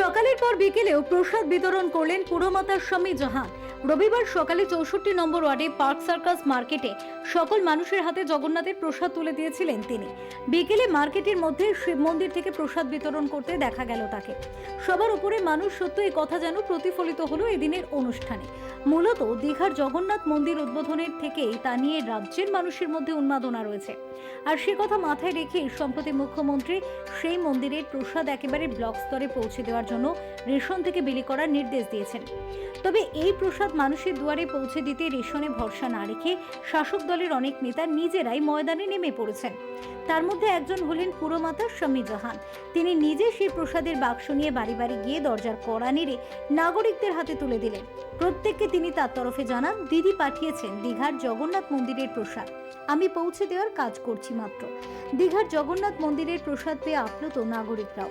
সকালের পর বিকেলেও প্রসাদ বিতরণ করলেন পুরমাতার স্বামী জাহান। রবিবার সকালে চৌষট্টি নম্বর ওয়ার্ডে পার্ক সার্কাস মার্কেটে সকল মানুষের হাতে জগন্নাথের প্রসাদ তুলে দিয়েছিলেন তিনি। বিকেলে মার্কেটের মধ্যে শিব মন্দির থেকে প্রসাদ বিতরণ করতে দেখা গেল তাকে। সবার উপরে মানুষ সত্য এই কথা যেন প্রতিফলিত হলো এদিনের অনুষ্ঠানে। মূলত দীঘার জগন্নাথ মন্দির উদ্বোধনের থেকেই তা নিয়ে রাজ্যের মানুষের মধ্যে উন্মাদনা রয়েছে। আর সে কথা মাথায় রেখে সম্প্রতি মুখ্যমন্ত্রী সেই মন্দিরের প্রসাদ একেবারে ব্লক স্তরে পৌঁছে দেওয়ার জন্য রেশন থেকে বিলি করার নির্দেশ দিয়েছেন। তবে এই প্রসাদ মানুষের দুয়ারে পৌঁছে দিতে রেশনে ভরসা না রেখে শাসক দলের অনেক নেতা নিজেরাই ময়দানে নেমে পড়েছেন। তার মধ্যে একজন হলেন পুরমাতা শামী জাহান। তিনি নিজে সেই প্রসাদের বাক্স নিয়ে বাড়ি বাড়ি গিয়ে দরজার কড়া নেড়ে নাগরিকদের হাতে তুলে দিলেন। প্রত্যেককে তিনি তার তরফে জানান, দিদি পাঠিয়েছেন দীঘার জগন্নাথ মন্দিরের প্রসাদ। আমি পৌঁছে দেওয়ার কাজ করছি মাত্র। দীঘার জগন্নাথ মন্দিরের প্রসাদ পেয়ে আপ্লুত নাগরিকরাও।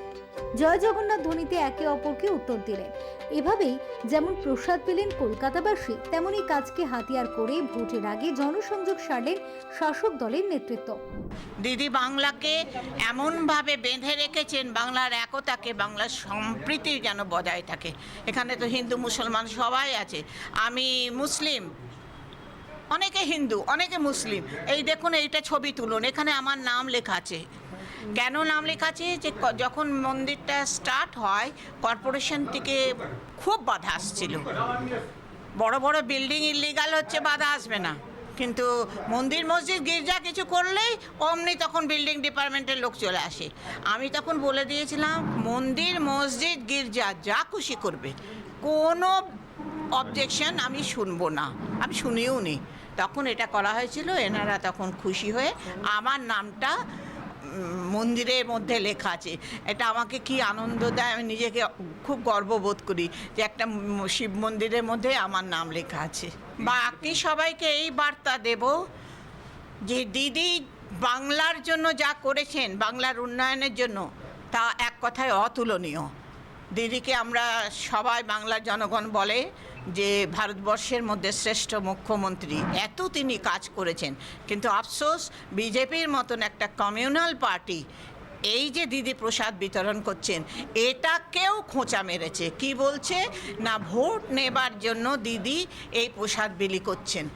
জয় জগন্নাথ ধ্বনিতে একে অপরকে উত্তর দিলেন। এভাবেই যেমন প্রসাদ পেলেন কলকাতাবাসী, তেমনই কাজকে হাতিয়ার করে ভোটের আগে জনসংযোগ সারলেন শাসক দলের নেতৃত্ব। দিদি বাংলাকে এমনভাবে বেঁধে রেখেছেন, বাংলার একতাকে, বাংলার সম্প্রীতি যেন বজায় থাকে। এখানে তো হিন্দু, মুসলমান সবাই আছে। আমি মুসলিম অনেকে হিন্দু, অনেকে মুসলিম। এই দেখুন, এইটা ছবি তুলুন, এখানে আমার নাম লেখা আছে। কেন নাম লেখা আছে? যে যখন মন্দিরটা স্টার্ট হয় কর্পোরেশন থেকে খুব বাধা আসছিল। বড় বড় বিল্ডিং ইলিগাল হচ্ছে, বাধা আসবে না। কিন্তু মন্দির মসজিদ গির্জা কিছু করলেই অমনি তখন বিল্ডিং ডিপার্টমেন্টের লোক চলে আসে। আমি তখন বলে দিয়েছিলাম, মন্দির, মসজিদ, গির্জা যা খুশি করবে। কোনো অবজেকশন আমি শুনব না। আমি শুনিও নি। তখন এটা করা হয়েছিল, এনারা তখন খুশি হয়ে আমার নামটা মন্দিরের মধ্যে লেখা আছে। এটা আমাকে কি আনন্দ দেয়, আমি নিজেকে খুব গর্ববোধ করি যে একটা শিব মন্দিরের মধ্যে আমার নাম লেখা আছে। বাকি সবাইকে এই বার্তা দেব যে দিদি বাংলার জন্য যা করেছেন, বাংলার উন্নয়নের জন্য, তা এক কথায় অতুলনীয়। দিদিকে আমরা সবাই বাংলার জনগণ বলে যে ভারতবর্ষের মধ্যে শ্রেষ্ঠ মুখ্যমন্ত্রী। এত তিনি কাজ করেছেন। কিন্তু আফসোস, বিজেপির মতন একটা কমিউনাল পার্টি, এই যে দিদি প্রসাদ বিতরণ করছেন, এটা কেউ খোঁচা মেরেছে। কি বলছে? না, ভোট নেবার জন্য দিদি এই প্রসাদ বিলি করছেন।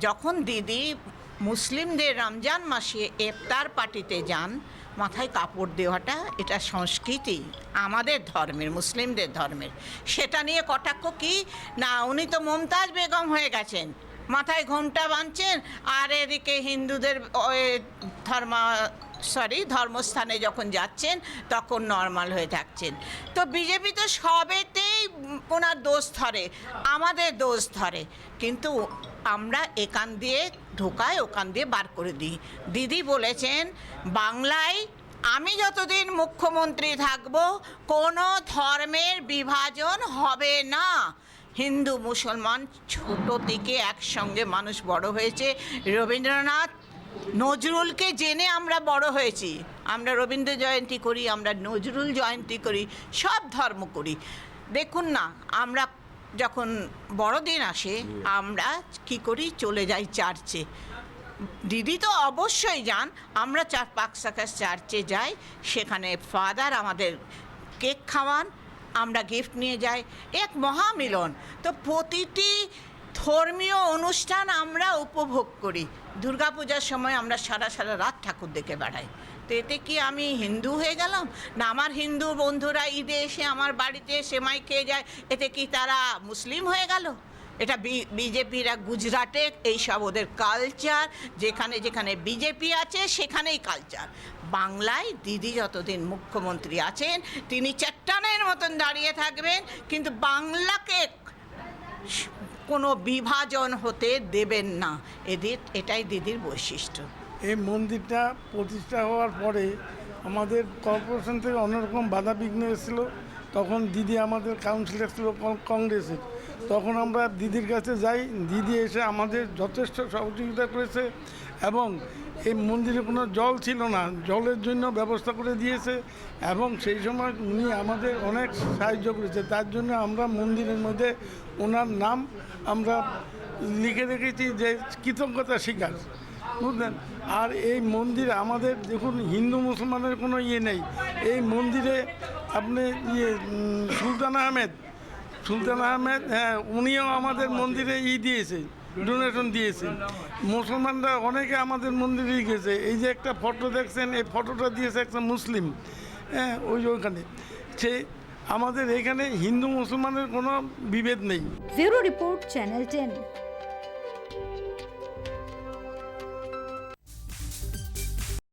যখন দিদি মুসলিমদের রমজান মাসে ইফতার পার্টিতে যান মাথায় কাপড় দেওয়াটা এটা সংস্কৃতি, আমাদের ধর্মের, মুসলিমদের ধর্মের। সেটা নিয়ে কটাক্ষ কি? না, উনি তো মমতাজ বেগম হয়ে গেছেন। মাথায় ঘোমটা বাঁধছেন, আর এদিকে হিন্দুদের ধর্ম সরি ধর্মস্থানে যখন যাচ্ছেন, তখন নর্মাল হয়ে থাকছেন। তো বিজেপি তো সবেতেই ওনার দোষ ধরে, আমাদের দোষ ধরে। কিন্তু আমরা এখান দিয়ে ঢোকায়, ওখান দিয়ে বার করে দিই। দিদি বলেছেন, বাংলায় আমি যতদিন মুখ্যমন্ত্রী থাকব, কোনো ধর্মের বিভাজন হবে না। হিন্দু, মুসলমান ছোট থেকে একসঙ্গে মানুষ বড় হয়েছে। রবীন্দ্রনাথ নজরুলকে জেনে আমরা বড় হয়েছি। আমরা রবীন্দ্র জয়ন্তী করি, আমরা নজরুল জয়ন্তী করি, সব ধর্ম করি। দেখুন না, আমরা যখন বড়দিন আসে আমরা কি করি? চলে যাই চার্চে। দিদি তো অবশ্যই যান আমরা চার পাক সাকাস চার্চে যাই সেখানে ফাদার আমাদের কেক খাওয়ান আমরা গিফট নিয়ে যাই। এক মহামিলন। তো প্রতিটি ধর্মীয় অনুষ্ঠান আমরা উপভোগ করি। দুর্গাপূজার সময় আমরা সারা সারা রাত ঠাকুর দেখে বেড়াই। তো এতে কি আমি হিন্দু হয়ে গেলাম? না, আমার হিন্দু বন্ধুরা ঈদে এসে আমার বাড়িতে সেমাই খেয়ে যায়, এতে কি তারা মুসলিম হয়ে গেল? এটা বিজেপিরা গুজরাটে এইসব ওদের কালচার যেখানে যেখানে বিজেপি আছে সেখানেই কালচার বাংলায় দিদি যতদিন মুখ্যমন্ত্রী আছেন, তিনি চট্টানের মতন দাঁড়িয়ে থাকবেন, কিন্তু বাংলাকে কোনো বিভাজন হতে দেবেন না। এদের, এটাই দিদির বৈশিষ্ট্য। এই মন্দিরটা প্রতিষ্ঠা হওয়ার পরে আমাদের কর্পোরেশন থেকে অন্যরকম বাধা বিঘ্ন এসেছিল। তখন দিদি আমাদের কাউন্সিলর ছিল কংগ্রেসের। তখন আমরা দিদির কাছে যাই। দিদি এসে আমাদের যথেষ্ট সহযোগিতা করেছে এবং এই মন্দিরে কোনো জল ছিল না, জলের জন্য ব্যবস্থা করে দিয়েছে এবং সেই সময় উনি আমাদের অনেক সাহায্য করেছে। তার জন্য আমরা মন্দিরের মধ্যে ওনার নাম আমরা লিখে রেখেছি যে কৃতজ্ঞতা স্বীকার, বুঝলেন? আর এই মন্দির আমাদের দেখুন, হিন্দু মুসলমানের কোনো ইয়ে নেই। এই মন্দিরে আপনি ইয়ে সুলতান আহমেদ সুলতান আহমেদ হ্যাঁ উনিও আমাদের মন্দিরে ই দিয়েছে ডোনেশন দিয়েছে। মুসলমানরা অনেকে আমাদের মন্দিরে গেছে। এই যে একটা ফটো দেখছেন, এই ফটোটা দিয়েছে একটা মুসলিম হ্যাঁ ওই ওখানে সে আমাদের এখানে হিন্দু মুসলমানের কোনো বিভেদ নেই। Zero report channel ten.